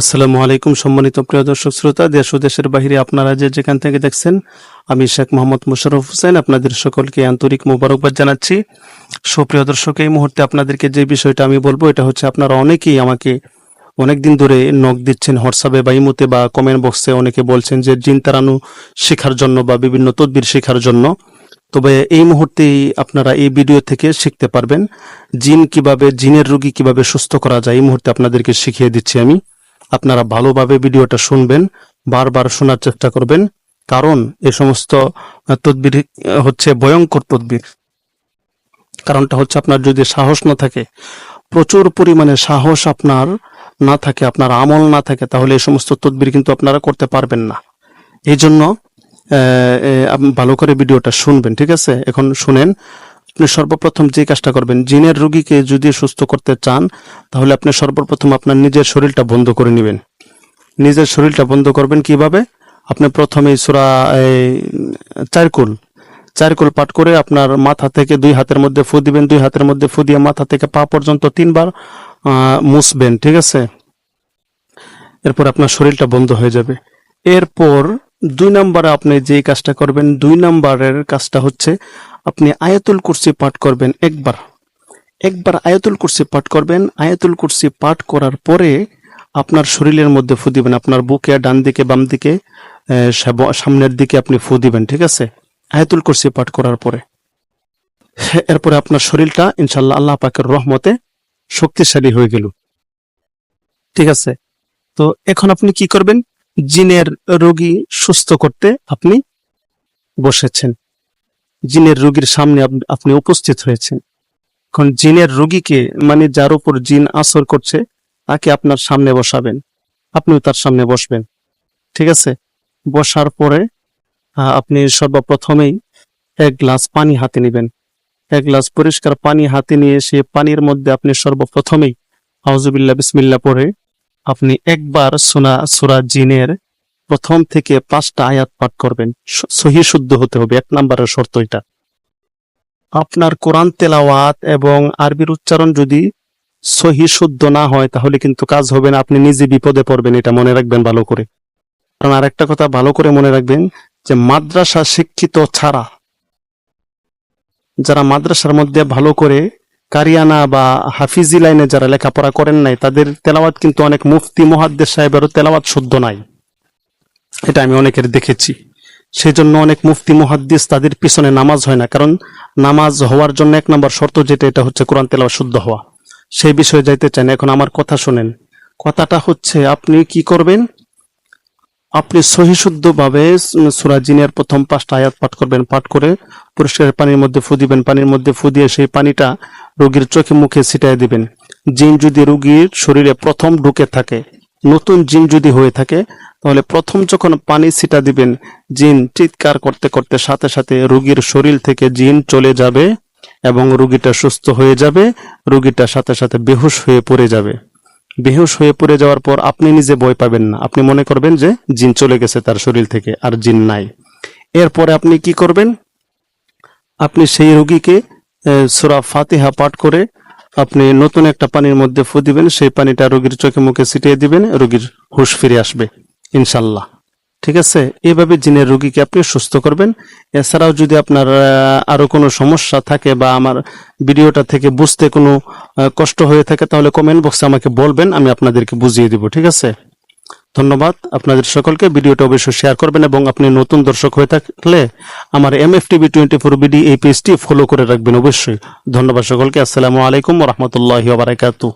আসসালামু আলাইকুম, সম্মানিত প্রিয় দর্শক শ্রোতা, দেশ ও দেশের বাহিরে আপনারা যে যেখান থেকে দেখছেন, আমি শেখ মোহাম্মদ মুশারফ হোসেন, আপনাদের সকলকে আন্তরিক মোবারকবাদ জানাচ্ছি। সুপ্রিয় দর্শক, এই মুহূর্তে আপনাদেরকে যে বিষয়টা আমি বলব, এটা হচ্ছে আপনারা অনেকেই আমাকে অনেকদিন ধরে নক দিচ্ছেন হোয়াটসঅ্যাপে বা ইমোতে বা কমেন্ট বক্সে, অনেকে বলছেন যে জিন তারানু শেখার জন্য বা বিভিন্ন তদবির শেখার জন্য। তবে এই মুহূর্তেই আপনারা এই ভিডিও থেকে শিখতে পারবেন, জিন কীভাবে, জিনের রোগী কীভাবে সুস্থ করা যায়, এই মুহূর্তে আপনাদেরকে শিখিয়ে দিচ্ছি আমি। আপনারা ভালোভাবে ভিডিওটা শুনবেন, বারবার শোনার চেষ্টা করবেন, কারণ এ সমস্ত তদবির হচ্ছে ভয়ঙ্কর তদবির। কারণটা হচ্ছে আপনার যদি সাহস না থাকে, প্রচুর পরিমাণে সাহস আপনার না থাকে, আপনার আমল না থাকে, তাহলে এই সমস্ত তদবির কিন্তু আপনারা করতে পারবেন না। এই জন্য ভালো করে ভিডিওটা শুনবেন, ঠিক আছে? এখন শুনেন আপনি সর্বপ্রথম যে কাজটা করবেন, জিনের রোগীকে যদি সুস্থ করতে চান, তাহলে আপনি সর্বপ্রথম আপনার নিজের শরীরটা বন্ধ করে নেবেন। নিজের শরীরটা বন্ধ করবেন কীভাবে? আপনি প্রথমে সুরা চারকুল। চারকুল পাঠ করে আপনার মাথা থেকে দুই হাতের মধ্যে ফু দিবেন, দুই হাতের মধ্যে ফু দিয়ে মাথা থেকে পা পর্যন্ত তিনবার মুছবেন, ঠিক আছে? এরপর আপনার শরীরটা বন্ধ হয়ে যাবে। এরপর দুই নম্বরে আপনি যে কাজটা করবেন, দুই নম্বরের কাজটা হচ্ছে আপনি আয়াতুল কুরসি পাঠ করবেন একবার। একবার আয়াতুল কুরসি পাঠ করবেন। আয়াতুল কুরসি পাঠ করার পরে আপনার শরীরের মধ্যে ফু দিবেন। আপনার বুকে ডান দিকে বাম দিকে সামনের দিকে আপনি ফু দিবেন, ঠিক আছে? আয়াতুল কুরসি পাঠ করার পরে। এরপরে আপনার শরীরটা ইনশাল্লাহ আল্লাহ পাকের রহমতে শক্তিশালী হয়ে গেল। ঠিক আছে? তো এখন আপনি কি করবেন? জিনের রোগী সুস্থ করতে আপনি বসেছেন। জিনের রোগীর সামনে আপ- আপনি উপস্থিত হয়েছেন। এখন জিনের রোগীকে মানে যার উপর জিন আসর করছে, তাকে আপনার সামনে বসাবেন। আপনিও তার সামনে বসবেন। ঠিক আছে? বসার পরে আপনি সর্বপ্রথমেই এক গ্লাস পানি হাতে নেবেন। এক গ্লাস পরিষ্কার পানি হাতে নিয়ে সে পানির মধ্যে আপনি সর্বপ্রথমেই আউজুবিল্লাহ বিসমিল্লাহ পরে আপনি একবার সোনা, সুরা জিনের প্রথম থেকে পাঁচটা আয়াত পাঠ করবেন। সহি শুদ্ধ হতে হবে, এক নম্বরের শর্ত এটা। আপনার কোরআন তেলাওয়াত এবং আরবির উচ্চারণ যদি সহি শুদ্ধ না হয়, তাহলে কিন্তু কাজ হবে না, আপনি নিজে বিপদে পড়বেন, এটা মনে রাখবেন ভালো করে। কারণ আরেকটা কথা ভালো করে মনে রাখবেন যে, মাদ্রাসা শিক্ষিত ছাড়া যারা মাদ্রাসার মধ্যে ভালো করে কারিয়ানা বা হাফিজি লাইনে যারা লেখাপড়া করেন নাই, তাদের তেলাওয়াত কিন্তু অনেক মুফতি মুহাদ্দের সাহেবেরও তেলাওয়াত শুদ্ধ নাই। এটা আমি অনেকের দেখেছি। সেই জন্য অনেক মুফতি, মুহাদ্দিস তাদের পিছনে নামাজ হয় না, কারণ নামাজ হওয়ার জন্য এক নম্বর শর্ত যেটা, এটা হচ্ছে কোরআন তেলাওয়াত শুদ্ধ হওয়া। সেই বিষয়ে যাইতে চান এখন আমার কথা শোনেন। কথাটা হচ্ছে, আপনি কি করবেন? আপনি সহিশুদ্ধভাবে সুরা জিনের প্রথম পাঁচটা আয়াত পাঠ করবেন, পাঠ করে পরিষ্কার পানির মধ্যে ফু দিবেন। পানির মধ্যে ফু দিয়ে সেই পানিটা রোগীর চোখে মুখে ছিটাই দিবেন। জিন যদি রোগীর শরীরে প্রথম ঢুকে থাকে, নতুন জিন যদি হয়ে থাকে তাহলে প্রথম যখন পানি ছিটা দিবেন, জিন চিৎকার করতে করতে সাথে সাথে রোগীর শরীর থেকে জিন চলে যাবে এবং রুগীটা সুস্থ হয়ে যাবে, রোগীটা সাথে সাথে বেহুশ হয়ে পড়ে যাবে। বেহুশ হয়ে পড়ে যাওয়ার পর আপনি নিজে ভয় পাবেন না। আপনি মনে করবেন যে জিন চলে গেছে তার শরীর থেকে আর জিন নাই। এরপরে আপনি কি করবেন? আপনি সেই রুগীকে সুরা ফাতিহা পাঠ করে আপনি নতুন একটা পানির মধ্যে ফু দিবেন। সেই পানিটা রোগীর চোখে মুখে ছিটিয়ে দিবেন, রোগীর হুশ ফিরে আসবে। ইনশাল্লাহ ঠিক আছে? এভাবে জিনের রোগীকে আপনি সুস্থ করবেন। এছাড়াও যদি আপনার আহ, আরও কোনো সমস্যা থাকে বা আমার ভিডিওটা থেকে বুঝতে কোনো কষ্ট হয়ে থাকে তাহলে কমেন্ট বক্সে আমাকে বলবেন আমি আপনাদেরকে বুঝিয়ে দিব ঠিক আছে? ধন্যবাদ আপনাদের সকলকে। ভিডিওটা অবশ্যই শেয়ার করবেন এবং আপনি নতুন দর্শক হয়ে থাকলে আমার M F TV twenty four BD এই পেজটি ফলো করে রাখবেন অবশ্যই। ধন্যবাদ সকলকে। আসসালামু আলাইকুম রহমতুল্লাহ বারাকাতু